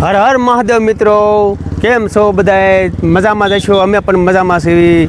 હર હર મહાદેવ મિત્રો, કેમ છો બધાએ મજામાં જશો અમે પણ મજામાં છીએ.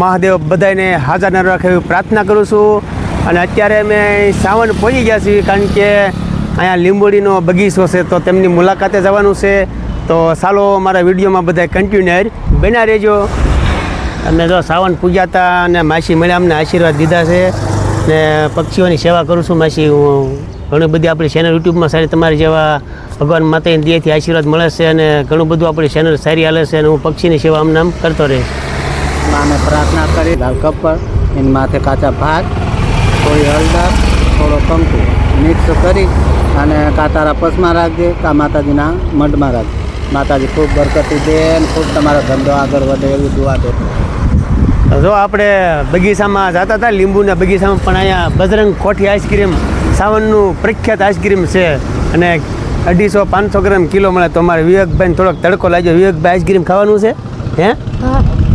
મહાદેવ બધાને હાજર ન રાખે એવી પ્રાર્થના કરું છું. અને અત્યારે અમે સાવન પહોંચી ગયા છીએ, કારણ કે અહીંયા લીંબોડીનો બગીચો છે, તો તેમની મુલાકાતે જવાનું છે. તો ચાલો મારા વિડીયોમાં બધા કન્ટિન્યુઅર બન્યા રહેજો. અમે જો સાવન પૂજ્યા હતા અને માસી મળ્યા અમને આશીર્વાદ દીધા છે. ને પક્ષીઓની સેવા કરું છું, માસી. હું ઘણી બધી આપણી ચેનલ યુટ્યુબમાં સારી તમારી જેવા ભગવાન માતાની દેહથી આશીર્વાદ મળે છે અને ઘણું બધું આપણી ચેનલ સારી હાલે છે અને હું પક્ષીની સેવા આમ નામ કરતો રહીશ માને પ્રાર્થના કરી લાલ કપડ એની માથે કાચા ભાત થોડી હળદર થોડો કંકુ મિક્સ કરી અને કાતારા પસમાં રાખજે કા માતાજીના મઢમાં રાખજે. માતાજી ખૂબ બરકતી દે અને ખૂબ તમારો ધંધો આગળ વધે એવી દુઆ દે. જો આપણે બગીચામાં જતા હતા લીંબુના બગીચામાં પણ અહીંયા બજરંગ કોઠી આઈસ્ક્રીમ સાવનનું પ્રખ્યાત આઈસ્ક્રીમ છે. અને અઢીસો પાંચસો ગ્રામ કિલો મળે તો અમારે વિવેકભાઈને થોડોક તડકો લાગ્યો. વિવેકભાઈ આઈસ્ક્રીમ ખાવાનું છે? હે?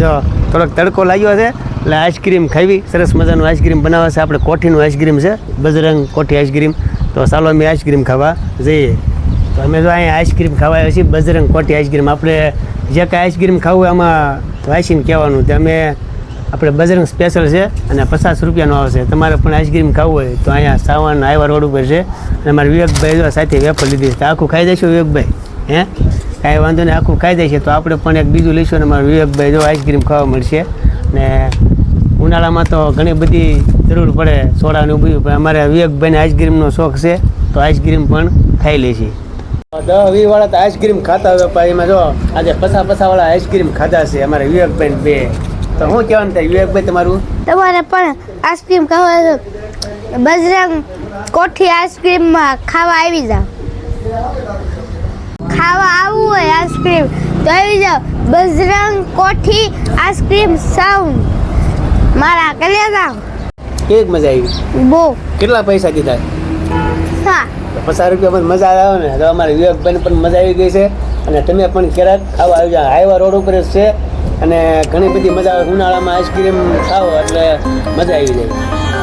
જો થોડોક તડકો લાગ્યો છે. એટલે આઈસ્ક્રીમ ખાવી. સરસ મજાનું આઈસ્ક્રીમ બનાવે છે. આપણે કોઠીનું આઈસ્ક્રીમ છે. બજરંગ કોઠી આઈસ્ક્રીમ. તો ચાલો અમે આઈસ્ક્રીમ ખાવા જઈએ. તો અમે જો અહીંયા આઈસ્ક્રીમ ખાવા આવ્યા છીએ. બજરંગ કોઠી આઈસ્ક્રીમ. આપણે જે કાંઈ આઈસ્ક્રીમ ખાવું આમાં વાંચીને કહેવાનું. તે અમે આપણે બજરંગ સ્પેશિયલ છે અને પચાસ રૂપિયાનો આવશે. તમારે પણ આઈસ્ક્રીમ ખાવું હોય તો અહીંયા સાવન આયવા રોડ ઉપર છે. અને મારા વિવેકભાઈ સાથે વેફર લીધી છે. તો આખું ખાઈ દઈશું વિવેકભાઈ? હે? કાંઈ વાંધો નહીં, આખું ખાઈ દઈશું તો આપણે પણ એક બીજું લઈશું અને મારા વિવેકભાઈ જો આઈસ્ક્રીમ ખાવા મળશે. ને ઉનાળામાં તો ઘણી બધી જરૂર પડે સોડાનું ઊભી પણ અમારે વિવેકભાઈને આઈસ્ક્રીમનો શોખ છે, તો આઈસ્ક્રીમ પણ ખાઈ લઈશી દસ વીસ વાળા તો આઈસ્ક્રીમ ખાતા હોય, પણ એમાં જો આજે પસા પસા વાળા આઈસ્ક્રીમ ખાધા છે, અમારે વિવેકભાઈ બે. તો હું કહેવાનું થાય વિવેકભાઈ તમારું? તમારે પણ આઈસ્ક્રીમ ખાવા બજરંગ કોઠી આઈસ્ક્રીમમાં ખાવા આવી જાવ ખાવા આવવું હોય આઈસ્ક્રીમ તો આવી જાવ બજરંગ કોઠી આઈસ્ક્રીમ સાઉન્ડ મારા કરી જાઓ કેવી મજા આવી? બહુ. કેટલા પૈસા દીધા હા. તો રૂપિયા પણ મજા આવે ને. તો અમારે વિવેકભાઈને પણ મજા આવી ગઈ છે. અને તમે પણ ક્યારેક ખાવા આવી જાઓ. હાઈવા રોડ ઉપર જ છે. અને ઘણી બધી મજા આવે. ઉનાળામાં આઈસ્ક્રીમ ખાઓ એટલે મજા આવી જાય.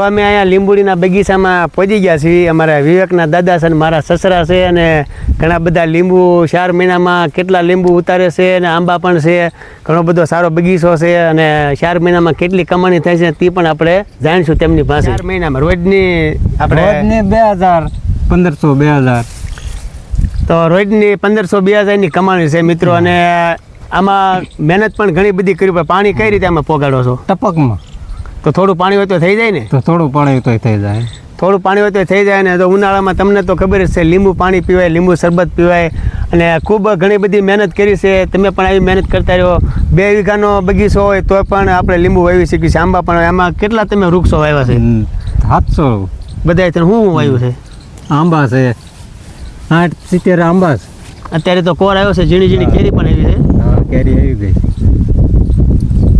તો અમે અહીંયા લીંબુડીના બગીચામાં પહોંચી ગયા છીએ અમારા વિવેકના દાદા છે અને મારા સસરા છે અને ઘણા બધા લીંબુ ચાર મહિનામાં કેટલા લીંબુ ઉતારે છે અને આંબા પણ છે ઘણો બધો સારો બગીચો છે અને ચાર મહિનામાં કેટલી કમાણી થાય છે તે પણ આપણે જાણીશું તેમની પાસે. ચાર મહિનામાં રોજની આપણે રોજની બે હજાર પંદરસો બે હજાર. તો રોજની પંદરસો બે હજારની કમાણી છે મિત્રો અને આમાં મહેનત પણ ઘણી બધી કરી પાણી કઈ રીતે આમાં પોગાડો છો? ટપકમાં. તો થોડું પાણી હોય તો થઈ જાય ને? તો થોડું પાણી તો થઈ જાય. થોડું પાણી હોય તો થઈ જાય ને તો ઉનાળામાં તમને તો ખબર જ છે લીંબુ પાણી પીવાય લીંબુ શરબત પીવાય અને ખૂબ ઘણી બધી મહેનત કરી છે. તમે પણ આવી મહેનત કરતા રહ્યો. બે વીઘાનો બગીચો હોય તો પણ આપણે લીંબુ વાવી શકીએ છીએ. આંબા પણ એમાં કેટલા તમે વૃક્ષો વાવ્યા છે? સાતસો. બધાય તને શું વાવ્યું છે? આંબા છે. આઠ સિત્તેર આંબા છે. અત્યારે તો કોર આવ્યો છે ઝીણી ઝીણી કેરી પણ આવી છે. હા, કેરી આવી ગઈ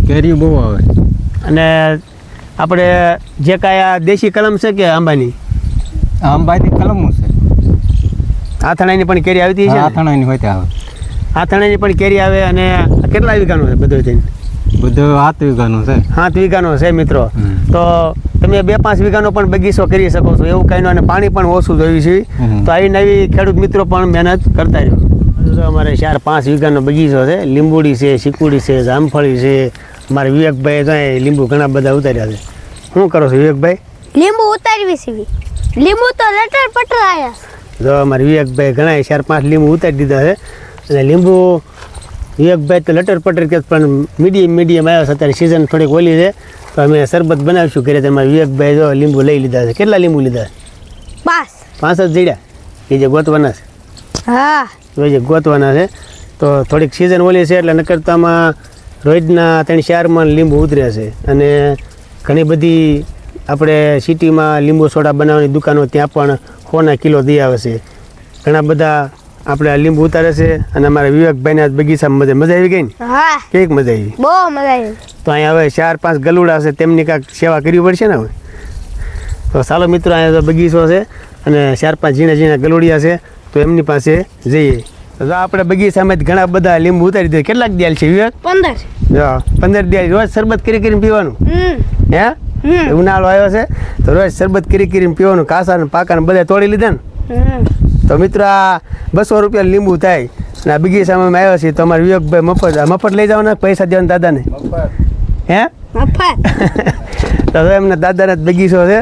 કેરી બહુ આવે. અને આપણે જે કાંઈ આ દેશી કલમ છે કે આંબાની? આંબાની કલમ છે. આથણાની પણ કેરી આવતી છે? આથણાની હોય ત્યાં આવે. આથણાની પણ કેરી આવે અને કેટલા વીઘાનું છે બધો થઈને? બધું સાત વીઘાનું છે. સાત વીઘાનો છે મિત્રો. તો તમે બે પાંચ વીઘાનો પણ બગીચો કરી શકો છો. એવું કંઈ ન અને પાણી પણ ઓછું જોયું છે. તો આવી નવી ખેડૂત મિત્રો પણ મહેનત કરતા રહ્યો અમારે ચાર પાંચ વીઘાનો બગીચો છે. લીંબુડી છે ચીકુડી છે જામફળી છે. મારે વિવેકભાઈ તો લીંબુ ઘણા બધા ઉતાર્યા છે. શું કરો છો વિવેકભાઈ? લીંબુ ઉતારવી સીવી લીંબુ તો લટર પટર આયા. જો અમારે વિવેકભાઈ ઘણા ચાર પાંચ લીંબુ ઉતારી દીધા છે. અને લીંબુ વિવેકભાઈ તો લટર પટર કે પણ મીડિયમ મીડિયમ આવ્યા છે અત્યારે સિઝન થોડીક ઓલી છે. તો અમે શરબત બનાવીશું ઘરે તમારે વિવેકભાઈ જો લીંબુ લઈ લીધા છે. કેટલા લીંબુ લીધા છે? પાંચ. પાંચ જ જીડ્યા એ જે ગોતવાના છે. હા. એ જે ગોતવાના છે. તો થોડીક સિઝન ઓલી છે એટલે નકરતામાં રોજના ત્રણ ચારમાં લીંબુ ઉતર્યા છે. અને ઘણી બધી આપણે સિટીમાં લીંબુ સોડા બનાવવાની દુકાનો ત્યાં પણ સોના કિલો દઈ આવે છે. ઘણા બધા આપણે લીંબુ ઉતારે છે અને અમારા વિવેકભાઈના બગીચામાં મજા મજા આવી ગઈ ને? હા. કેવીક મજા આવી? બહુ મજા આવી. તો અહીંયા હવે ચાર પાંચ ગલુડા છે તેમની કાંઈક સેવા કરવી પડશે ને હવે? તો ચાલો મિત્રો અહીંયા બગીચો છે અને ચાર પાંચ ઝીણા ઝીણા ગલુડિયા છે તો એમની પાસે જઈએ. તો આપણે બગીચામાં જ ઘણા બધા લીંબુ ઉતારી દીધા. કેટલાક દિયાલ છે વિવેક? પંદર. જો પંદર દિયાલ રોજ શરબત કરી કરીને પીવાનું? હે? ઉનાળો આવ્યો છે તો રોજ શરબત કરી કરીને પીવાનું કાસા ને પાકા ને બધા તોડી લીધા ને? તો મિત્રો આ બસો રૂપિયા લીંબુ થાય. અને આ બગીચામાં આવ્યો છે તો અમારે વિવેકભાઈ મફત આ મફત લઈ જવાના પૈસા દેવાના દાદાને? હે? મફત. તો એમના દાદાના જ બગીચો છે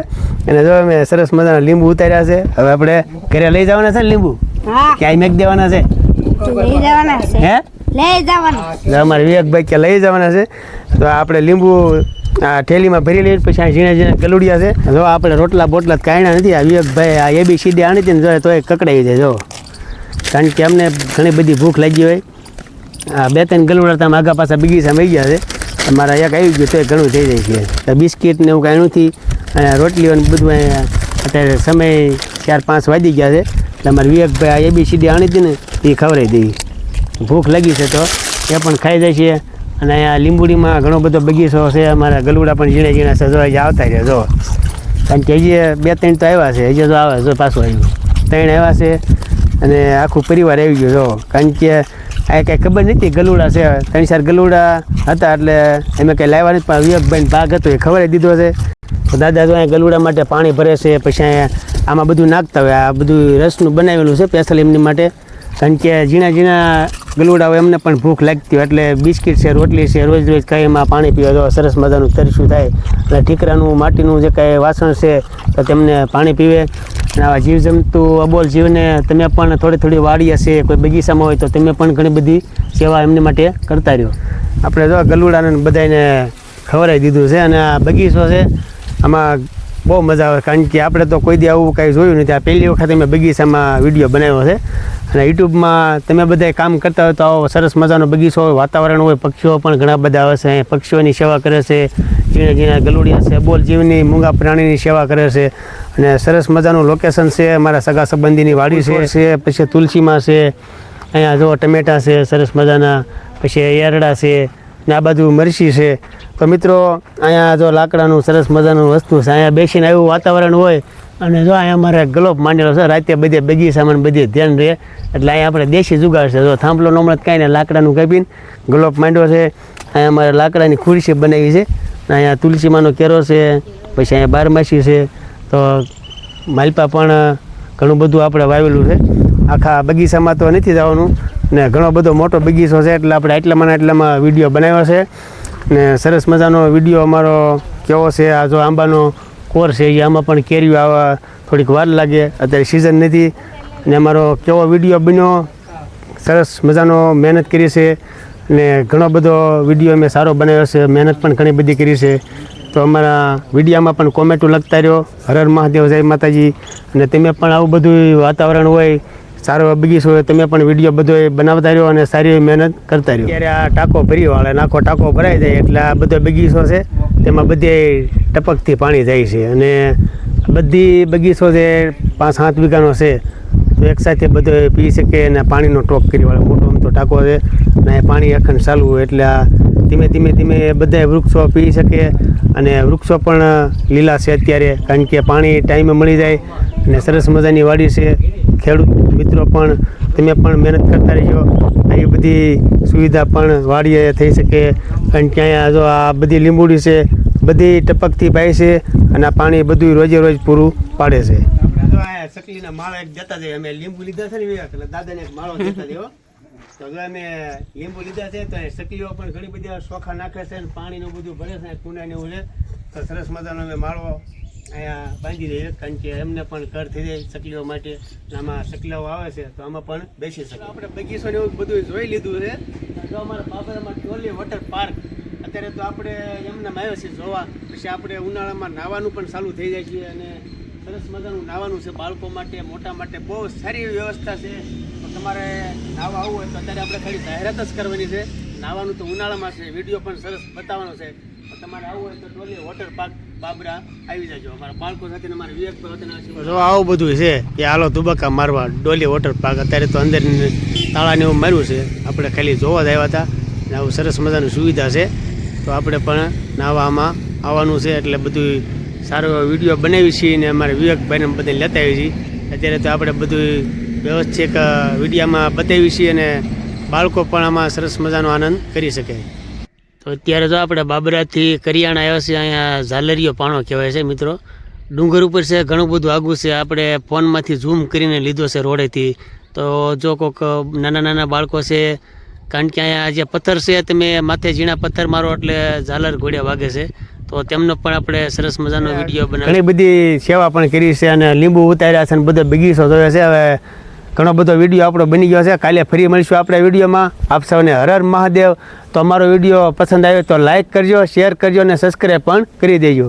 અને જો અમે સરસ મજાના લીંબુ ઉતાર્યા છે હવે આપણે ઘરે લઈ જવાના છે ને લીંબુ? હા. ક્યાંય મેક દેવાના છે? લઈ જવાના છે. હે લઈ જવાના અમારે વિવેકભાઈ કે લઈ જવાના છે. તો આપણે લીંબુ આ ઠેલીમાં ભરી લઈએ પછી આ ઝીણા ઝીણા ગલુડિયા છે. જો આપણે રોટલા બોટલા કાયણા નથી. આ વિવેકભાઈ આ એબી સીડી આણી હતી ને જો તો એ કકડાઈ જાય જો. કારણ કે અમને ઘણી બધી ભૂખ લાગી હોય. આ બે ત્રણ ગલુડા તમે આગા પાછા બગીચામાં આવી ગયા છે. અમારા એક આવી ગયું તો એ ઘણું થઈ જાય છે. તો બિસ્કિટ ને એવું કાંઈ નથી. અને રોટલીઓ ને બધું અત્યારે સમય ચાર પાંચ વાગી ગયા છે. એટલે અમારે વિવેકભાઈ આ એબી સીડી આણી હતી ને એ ખવડાવી દઈએ ભૂખ લાગી છે તો એ પણ ખાઈ જાય છે. અને અહીંયા લીંબુડીમાં ઘણો બધો બગીચો છે. અમારા ગલુડા પણ ઝીણા ઝીણા જો આવતા રહ્યા, જો. કારણ કે હજી બે ત્રણ તો આવ્યા છે. હજી તો આવે, જો પાછું આવ્યું. ત્રણ આવ્યા છે અને આખું પરિવાર આવી ગયો, જો. કારણ કે આ કાંઈ ખબર નથી ગલુડા છે. ત્રણ ચાર ગલુડા હતા એટલે એમે કંઈ લાવ્યા નથી. પણ વિવેકભાઈ ભાગ હતો, એ ખબર દીધો છે. તો દાદા તો અહીંયા ગલુડા માટે પાણી ભરે છે. પછી આમાં બધું નાખતા હોય. આ બધું રસનું બનાવેલું છે સ્પેશિયલ એમની માટે. કારણ કે ઝીણા ઝીણા ગલુડા હોય એમને પણ ભૂખ લાગતી હોય એટલે બિસ્કિટ છે, રોટલી છે, રોજ રોજ કાંઈ એમાં પાણી પીવા તો સરસ મજાનું તરશું થાય. એટલે ઠીકરાનું માટીનું જે કાંઈ વાસણ છે, તો તેમને પાણી પીવે. અને આવા જીવજંતુ, અબોલ જીવને તમે પણ થોડી થોડી વાડી હશે કોઈ બગીચામાં હોય તો તમે પણ ઘણી બધી સેવા એમની માટે કરતા રહ્યો. આપણે જો ગલુડાને બધાને ખવડાવી દીધું છે અને આ બગીચો છે, આમાં બહુ મજા આવે. કારણ કે આપણે તો કોઈ દી આવું કાંઈ જોયું નથી. આ પહેલી વખત મેં બગીચામાં વીડિયો બનાવ્યો છે. અને યુટ્યુબમાં તમે બધા કામ કરતા હોય તો આવો સરસ મજાનો બગીચો હોય વાતાવરણ હોય પક્ષીઓ પણ ઘણા બધા આવે છે પક્ષીઓની સેવા કરે છે. ઝીણા ઝીણા ગલુડિયા છે બોલ જીવની મૂંગા પ્રાણીની સેવા કરે છે. અને સરસ મજાનું લોકેશન છે અમારા સગા સંબંધીની વાડી છે છે પછી તુલસીમાં છે અહીંયા જો ટમેટા છે સરસ મજાના પછી એરડા છે ને આ બાજુ મરસી છે. તો મિત્રો અહીંયા જો લાકડાનું સરસ મજાનું વસ્તુ છે અહીંયા બેસીને એવું વાતાવરણ હોય અને જો અહીંયા અમારે ગલોપ માંડેલો છે, રાતે બધે બગીચામાં બધે ધ્યાન રહે. એટલે અહીંયા આપણે દેશી જુગાડ છે. જો થાંભલો નમળે કાંઈ ને લાકડાનું કાપીને ગલોપ માંડ્યો છે. અહીંયા અમારે લાકડાની ખુરશી બનાવી છે. અહીંયા તુલસીમાંનો કેરો છે, પછી અહીંયા બારમાસી છે. તો માલપા પણ ઘણું બધું આપણે વાવેલું છે. આખા બગીચામાં તો નથી જવાનું. ને ઘણો બધો મોટો બગીચો છે, એટલે આપણે આટલામાં ને આટલામાં વીડિયો બનાવ્યો છે. ને સરસ મજાનો વીડિયો અમારો કેવો છે? આ જો આંબાનો કોર છે એ આમાં પણ કેરીઓ આવવા થોડીક વાર લાગે. અત્યારે સિઝન નથી. ને અમારો કેવો વીડિયો બન્યો, સરસ મજાનો મહેનત કરી છે. ને ઘણો બધો વીડિયો મેં સારો બનાવ્યો છે, મહેનત પણ ઘણી બધી કરી છે. તો અમારા વિડીયામાં પણ કોમેન્ટો લખતા રહ્યો. હર હર મહાદેવ, જય માતાજી. અને તમે પણ આવું બધું વાતાવરણ હોય, સારો બગીચો હોય, તમે પણ વીડિયો બધો બનાવતા રહ્યો અને સારી મહેનત કરતા રહ્યો. ત્યારે આ ટાંકો ભરી વાળે નાખો, ટાંકો ભરાઈ જાય એટલે આ બધો બગીચો છે. તેમાં બધે ટપકથી પાણી જાય છે અને બધી બગીચો જે પાંચ સાત વીઘાનો છે, તો એક સાથે બધો પી શકે અને પાણીનો ટોક કરી વાળો, મોટો આમ તો ટાંકો છે અને પાણી અખંડ ચાલુ હોય એટલે આ ધીમે ધીમે ધીમે બધા વૃક્ષો પી શકે અને વૃક્ષો પણ લીલા છે અત્યારે, કારણ કે પાણી ટાઈમે મળી જાય અને સરસ મજાની વાડી છે. ખેડૂત મિત્રો પણ તમે પણ મહેનત કરતા રહીજો. એ બધી સુવિધા પણ વાડીએ થઈ શકે. અને ત્યાં જો આ બધી લીંબુડી છે, બધી ટપકથી પાય છે અને આ પાણી બધું રોજે રોજ પૂરું પાડે છે. સકલીના માળો એક જતા જઈએ અમે લીંબુ લીધા છે ને દાદાને એક માળો જતા દેવો તો જો લીંબુ લીધા છે તો સકલીઓ પણ ઘણી બધી શોખા નાખે છે અને પાણીનું બધું ભરે છે કુંડા ને એવું છે. તો સરસ મજાનો અમે માળો અહીંયા બાંધી દઈએ કારણ કે એમને પણ કર થઈ જાય સકલીઓ માટે. આમાં સકલાઓ આવે છે, તો આમાં પણ બેસી શકે. આપણે બગીચો ને એવું બધું જોઈ લીધું છે. જો અમારા બાબરામાં ટોલી વોટર પાર્ક, અત્યારે તો આપણે એમને આવ્યો છે જોવા. પછી આપણે ઉનાળામાં નાહવાનું પણ ચાલુ થઈ જાય છે અને સરસ મજાનું નાહવાનું છે બાળકો માટે, મોટા માટે બહુ સારી વ્યવસ્થા છે. તમારે નાવા આવવું હોય તો અત્યારે આપણે ખાલી જાહેરાત જ કરવાની છે. નાહવાનું તો ઉનાળામાં છે, વીડિયો પણ સરસ બતાવવાનો છે. તમારે આવવું હોય તો ટોલી વોટર પાર્ક જો આવું બધું છે કે હાલો ધુબકા મારવા ડોલી વોટર પાર્ક અત્યારે તો અંદર તાળાને એવું માર્યું છે. આપણે ખાલી જોવા જ આવ્યા હતા. અને આવું સરસ મજાની સુવિધા છે. તો આપણે પણ નાહવામાં આવવાનું છે એટલે બધું સારો વીડિયો બનાવી છીએ અને અમારે વિવેકભાઈને બધા લેતા આવી છીએ. અત્યારે તો આપણે બધું વ્યવસ્થિત વિડીયામાં બતાવી છીએ અને બાળકો પણ આમાં સરસ મજાનો આનંદ કરી શકે. તો અત્યારે તો આપણે બાબરાથી કરિયાણા આવ્યા છે અહીંયા ઝાલરીયો પાણો કહેવાય છે મિત્રો. ડુંગર ઉપર છે ઘણું બધું આગું છે. આપણે ફોનમાંથી ઝૂમ કરીને લીધો છે રોડેથી. તો જો કોઈક નાના નાના બાળકો છે કારણ કે અહીંયા જે પથ્થર છે તમે માથે ઝીણા પથ્થર મારો એટલે ઝાલર ઘોડિયા વાગે છે. તો તેમનો પણ આપણે સરસ મજાનો વીડિયો બનાવી ઘણી બધી સેવા પણ કરી છે અને લીંબુ ઉતાર્યા છે અને બધો બગીચો જોયો છે. હવે ઘણો બધો વીડિયો આપણો બની ગયો છે. કાલે ફરી મળીશું આપણે વિડીયોમાં. આપ સૌને હર હર મહાદેવ. તો અમારો વીડિયો પસંદ આવ્યો તો લાઇક કરજો શેર કરજો અને સબસ્ક્રાઈબ પણ કરી દેજો.